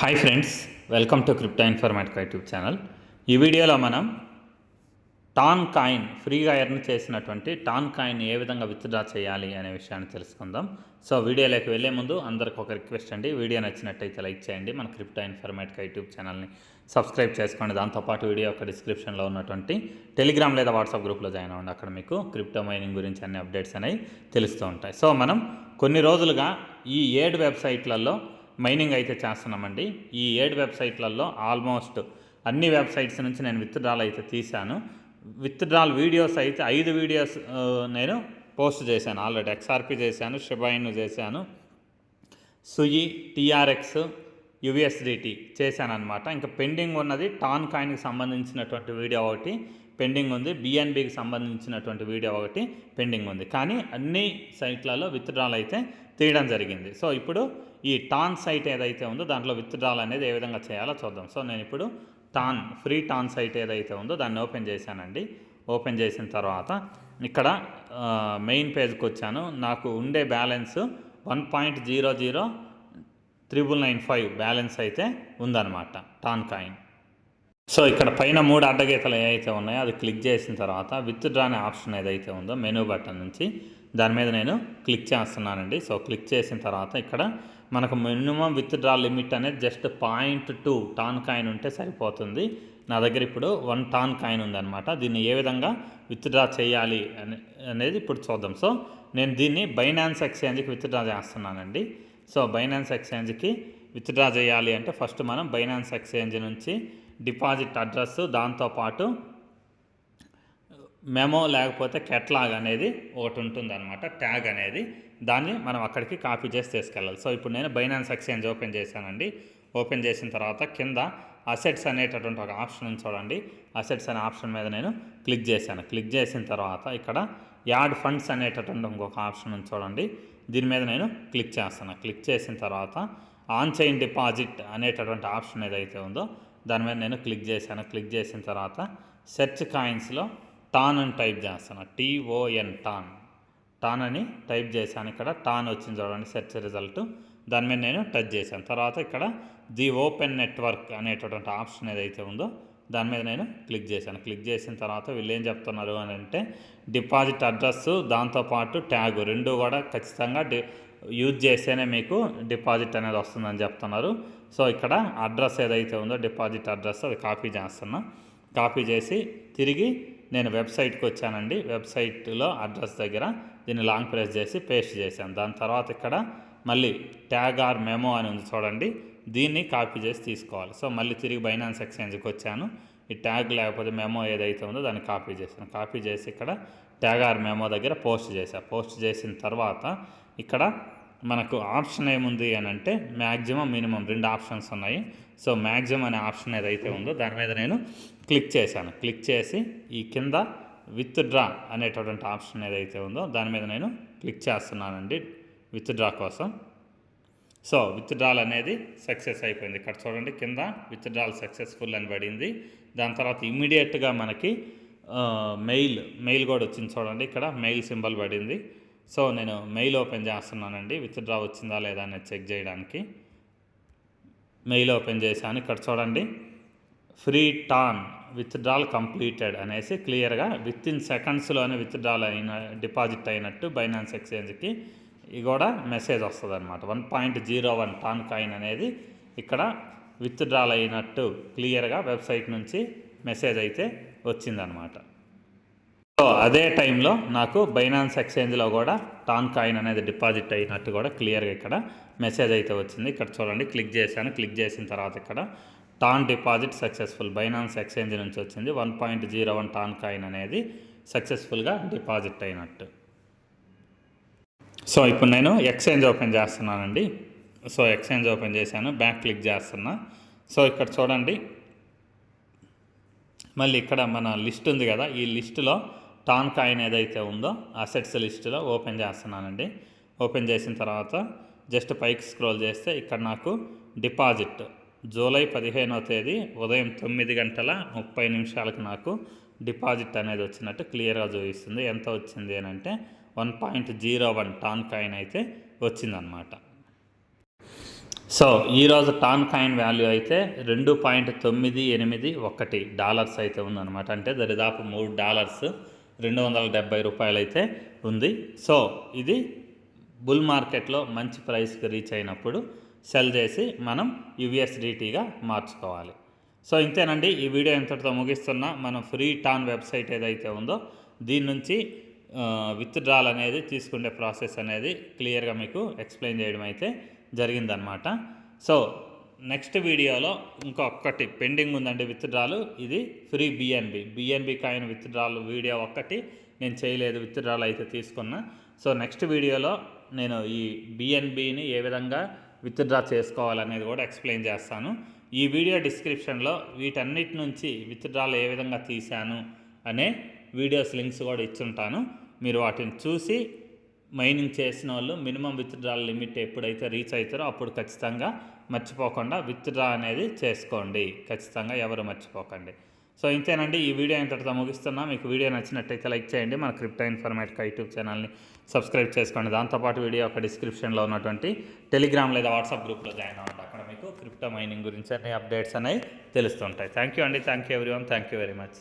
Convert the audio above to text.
Hi friends welcome to crypto informatic YouTube channel ఈ వీడియోలో మనం టాన్ కాయిన్ ఫ్రీగా ఎర్న్ చేసినటువంటి టాన్ కాయిన్ ఏ విధంగా విత్డ్రా చేయాలి అనే విషయాన్ని తెలుసుకుందాం. సో వీడియోలోకి వెళ్ళే ముందు అందరికి ఒక రిక్వెస్ట్ అండి. వీడియో నచ్చినట్టయితే లైక్ చేయండి. మన క్రిప్టో ఇన్ఫర్మేటిక్ యూట్యూబ్ ఛానల్ని సబ్స్క్రైబ్ చేసుకోండి. దాంతోపాటు వీడియో యొక్క డిస్క్రిప్షన్లో ఉన్నటువంటి టెలిగ్రామ్ లేదా వాట్సాప్ గ్రూప్లో జాయిన్ అవ్వండి. అక్కడ మీకు క్రిప్టో మైనింగ్ గురించి అన్ని అప్డేట్స్ అనేవి తెలుస్తూ ఉంటాయి. సో మనం కొన్ని రోజులుగా ఈ ఏడు వెబ్సైట్లలో మైనింగ్ అయితే చేస్తున్నామండి. ఈ ఏడు వెబ్సైట్లలో ఆల్మోస్ట్ అన్ని వెబ్సైట్స్ నుంచి నేను విత్డ్రాల్ అయితే తీశాను. విత్డ్రాల్ వీడియోస్ అయితే ఐదు వీడియోస్ నేను పోస్ట్ చేశాను. ఆల్రెడీ ఎక్స్ఆర్పి చేశాను షిబాయిన్ చేశాను సుయి టీఆర్ఎక్స్ చేశాను చేశానమాట ఇంకా పెండింగ్ ఉన్నది టాన్ కాయిన్కి సంబంధించినటువంటి వీడియో ఒకటి పెండింగ్ ఉంది బిఎన్బికి సంబంధించినటువంటి వీడియో ఒకటి పెండింగ్ ఉంది. కానీ అన్ని సైట్లలో విత్డ్రాల్ అయితే తీయడం జరిగింది. సో ఇప్పుడు ఈ టాన్ సైట్ ఏదైతే ఉందో దాంట్లో విత్డ్రాల్ అనేది ఏ విధంగా చేయాలో చూద్దాం. సో నేను ఇప్పుడు టాన్ ఫ్రీ టాన్ సైట్ ఏదైతే ఉందో దాన్ని ఓపెన్ చేశానండి. ఓపెన్ చేసిన తర్వాత ఇక్కడ మెయిన్ పేజ్కి వచ్చాను. నాకు ఉండే balance one point zero zero triple nine five balance అయితే ఉందన్నమాట టాన్ కాయిన్. సో ఇక్కడ పైన మూడు అడ్డగీతలు ఏవైతే ఉన్నాయో అది క్లిక్ చేసిన తర్వాత విత్ డ్రా అనే ఆప్షన్ ఏదైతే ఉందో మెనూ బటన్ నుంచి దాని మీద నేను క్లిక్ చేస్తున్నానండి. సో క్లిక్ చేసిన తర్వాత ఇక్కడ మనకు మినిమం విత్ డ్రా లిమిట్ అనేది just point two TON coin ఉంటే సరిపోతుంది. నా దగ్గర ఇప్పుడు వన్ టాన్ కాయిన్ ఉందన్నమాట. దీన్ని ఏ విధంగా విత్ డ్రా చేయాలి అనే అనేది ఇప్పుడు చూద్దాం. సో నేను దీన్ని బైనాన్స్ ఎక్స్చేంజ్కి విత్ డ్రా చేస్తున్నానండి. సో బైనాన్స్ ఎక్స్చేంజ్కి విత్డ్రా చేయాలి అంటే ఫస్ట్ మనం బైనాన్స్ ఎక్స్చేంజ్ నుంచి డిపాజిట్ అడ్రస్ దాంతోపాటు మెమో లేకపోతే కెట్లాగ్ అనేది ఒకటి ఉంటుంది అనమాట ట్యాగ్ అనేది. దాన్ని మనం అక్కడికి కాపీ చేసి తీసుకెళ్ళాలి. సో ఇప్పుడు నేను బైనాన్స్ ఎక్స్చేంజ్ ఓపెన్ చేశానండి. ఓపెన్ చేసిన తర్వాత కింద అసెట్స్ అనేటటువంటి ఒక ఆప్షన్ ఉంది చూడండి. అసెట్స్ అనే ఆప్షన్ మీద నేను క్లిక్ చేశాను. క్లిక్ చేసిన తర్వాత ఇక్కడ యాడ్ ఫండ్స్ అనేటటువంటి ఇంకొక ఆప్షన్ ఉంది చూడండి. దీని మీద నేను క్లిక్ చేస్తాను. క్లిక్ చేసిన తర్వాత ఆన్ చైన్ డిపాజిట్ అనేటటువంటి ఆప్షన్ ఏదైతే ఉందో దాని మీద నేను క్లిక్ చేశాను. క్లిక్ చేసిన తర్వాత సెర్చ్ కాయిన్స్లో టాన్ అని టైప్ చేస్తాను. T O N TON. TON అని టైప్ చేశాను. ఇక్కడ టాన్ వచ్చింది చూడండి సెర్చ్ రిజల్ట్. దాని మీద నేను టచ్ చేశాను. తర్వాత ఇక్కడ ది ఓపెన్ నెట్వర్క్ అనేటటువంటి ఆప్షన్ ఏదైతే ఉందో దాని మీద నేను క్లిక్ చేశాను. క్లిక్ చేసిన తర్వాత వీళ్ళు ఏం చెప్తున్నారు అని అంటే డిపాజిట్ అడ్రస్ దాంతోపాటు ట్యాగ్ రెండు కూడా ఖచ్చితంగా డి యూజ్ చేస్తేనే మీకు డిపాజిట్ అనేది వస్తుందని చెప్తున్నారు. సో ఇక్కడ అడ్రస్ ఏదైతే ఉందో డిపాజిట్ అడ్రస్ అది కాపీ చేస్తున్నా. కాపీ చేసి తిరిగి నేను వెబ్సైట్కి వచ్చానండి. వెబ్సైట్లో అడ్రస్ దగ్గర దీన్ని లాంగ్ ప్రెస్ చేసి పేస్ట్ చేశాను. దాని తర్వాత ఇక్కడ మళ్ళీ ట్యాగ్ ఆర్ మెమో అని ఉంది చూడండి. దీన్ని కాపీ చేసి తీసుకోవాలి. సో మళ్ళీ తిరిగి బైనాన్స్ ఎక్స్చేంజ్కి వచ్చాను. ఈ ట్యాగ్ లేకపోతే మెమో ఏదైతే ఉందో దాన్ని కాపీ చేశాను. కాపీ చేసి ఇక్కడ ట్యాగ్ ఆర్ మెమో దగ్గర పోస్ట్ చేశాను పోస్ట్ చేసిన తర్వాత ఇక్కడ మనకు ఆప్షన్ ఏముంది అని అంటే మ్యాక్సిమం మినిమం రెండు ఆప్షన్స్ ఉన్నాయి. సో మ్యాక్సిమం అనే ఆప్షన్ ఏదైతే ఉందో దాని మీద నేను క్లిక్ చేశాను. క్లిక్ చేసి ఈ కింద విత్ డ్రా అనేటటువంటి ఆప్షన్ ఏదైతే ఉందో దాని మీద నేను క్లిక్ చేస్తున్నానండి విత్ డ్రా కోసం. సో విత్డ్రాల్ అనేది సక్సెస్ అయిపోయింది. ఇక్కడ చూడండి కింద విత్డ్రాల్ సక్సెస్ఫుల్ అని పడింది. దాని తర్వాత ఇమ్మీడియట్గా మనకి మెయిల్ మెయిల్ కూడా వచ్చింది చూడండి ఇక్కడ మెయిల్ సింబల్ పడింది. సో నేను మెయిల్ ఓపెన్ చేస్తున్నానండి. విత్డ్రా వచ్చిందా లేదా అనేది చెక్ చేయడానికి. మెయిల్ ఓపెన్ చేశాను. ఇక్కడ చూడండి. ఫ్రీ టాన్ విత్డ్రాల్ కంప్లీటెడ్ అనేసి క్లియర్గా విత్ ఇన్ సెకండ్స్లోనే విత్డ్రాల్ అయిన డిపాజిట్ అయినట్టు బైనాన్స్ ఎక్స్చేంజ్కి ఇది కూడా మెసేజ్ వస్తుంది అనమాట one point zero one TON coin అనేది ఇక్కడ విత్డ్రాల్ అయినట్టు క్లియర్గా వెబ్సైట్ నుంచి మెసేజ్ అయితే వచ్చిందనమాట సో అదే టైంలో నాకు బైనాన్స్ ఎక్స్చేంజ్లో కూడా టాన్ కాయిన్ అనేది డిపాజిట్ అయినట్టు కూడా క్లియర్గా ఇక్కడ మెసేజ్ అయితే వచ్చింది. ఇక్కడ చూడండి క్లిక్ చేశాను. క్లిక్ చేసిన తర్వాత ఇక్కడ TON deposit successful Binance exchange నుంచి వచ్చింది. One point zero one TON coin అనేది సక్సెస్ఫుల్గా డిపాజిట్ అయినట్టు. సో ఇప్పుడు నేను ఎక్స్చేంజ్ ఓపెన్ చేస్తున్నానండి. సో ఎక్స్చేంజ్ ఓపెన్ చేశాను బ్యాక్ క్లిక్ చేస్తున్నా. సో ఇక్కడ చూడండి మళ్ళీ ఇక్కడ మన లిస్ట్ ఉంది కదా ఈ లిస్టులో టాన్ కాయిన్ ఏదైతే ఉందో అసెట్స్ లిస్టులో ఓపెన్ చేస్తున్నానండి. ఓపెన్ చేసిన తర్వాత జస్ట్ పైకి స్క్రోల్ చేస్తే ఇక్కడ నాకు డిపాజిట్. జూలై పదిహేనో తేదీ ఉదయం తొమ్మిది గంటల ముప్పై నిమిషాలకు నాకు డిపాజిట్ అనేది వచ్చినట్టు క్లియర్గా చూపిస్తుంది. ఎంత వచ్చింది అని అంటే one point zero one TON coin అయితే వచ్చిందనమాట సో ఈరోజు టాన్ కాయిన్ వాల్యూ అయితే రెండు పాయింట్ తొమ్మిది ఎనిమిది ఒకటి డాలర్స్ అయితే ఉందన్నమాట. అంటే దరిదాపు మూడు డాలర్స్ రెండు వందల డెబ్బై రూపాయలు అయితే ఉంది. సో ఇది బుల్ మార్కెట్లో మంచి ప్రైస్కి రీచ్ అయినప్పుడు సెల్ చేసి మనం యుఎస్డిటీగా మార్చుకోవాలి. సో ఇంతేనండి. ఈ వీడియో ఇంతటితో ముగిస్తున్నా. మనం ఫ్రీ టాన్ వెబ్సైట్ ఏదైతే ఉందో దీని నుంచి విత్డ్రాల్ అనేది తీసుకునే ప్రాసెస్ అనేది క్లియర్గా మీకు ఎక్స్ప్లెయిన్ చేయడం అయితే జరిగిందనమాట సో నెక్స్ట్ వీడియోలో ఇంకొకటి పెండింగ్ ఉందండి విత్డ్రాలు. ఇది free BNB BNB coin withdrawal video ఒక్కటి. నేను చేయలేదు విత్డ్రాలు అయితే తీసుకున్నా. సో నెక్స్ట్ వీడియోలో నేను ఈ బిఎన్బిని ఏ విధంగా విత్డ్రా చేసుకోవాలనేది కూడా ఎక్స్ప్లెయిన్ చేస్తాను. ఈ వీడియో డిస్క్రిప్షన్లో వీటన్నిటి నుంచి విత్డ్రాలు ఏ విధంగా తీశాను అనే వీడియోస్ లింక్స్ కూడా ఇచ్చుంటాను. మీరు వాటిని చూసి మైనింగ్ చేసిన వాళ్ళు మినిమం విత్డ్రాల్ లిమిట్ ఎప్పుడైతే రీచ్ అవుతారో అప్పుడు ఖచ్చితంగా మర్చిపోకుండా విత్డ్రా అనేది చేసుకోండి. ఖచ్చితంగా ఎవరు మర్చిపోకండి. సో ఇంతేనండి. ఈ వీడియో ఇంతటితో ముగిస్తున్నా. మీకు వీడియో నచ్చినట్టయితే లైక్ చేయండి. మన క్రిప్టో ఇన్ఫర్మేటిక్ యూట్యూబ్ ఛానల్ని సబ్స్క్రైబ్ చేసుకోండి. దాంతోపాటు వీడియో ఒక డిస్క్రిప్షన్లో ఉన్నటువంటి టెలిగ్రామ్ లేదా వాట్సాప్ గ్రూప్లో జాయిన్ అవ్వండి. అక్కడ మీకు క్రిప్టో మైనింగ్ గురించి అన్ని అప్డేట్స్ అనేవి తెలుస్తుంటాయి. థ్యాంక్ యూ అండి. Thank you everyone thank you very much.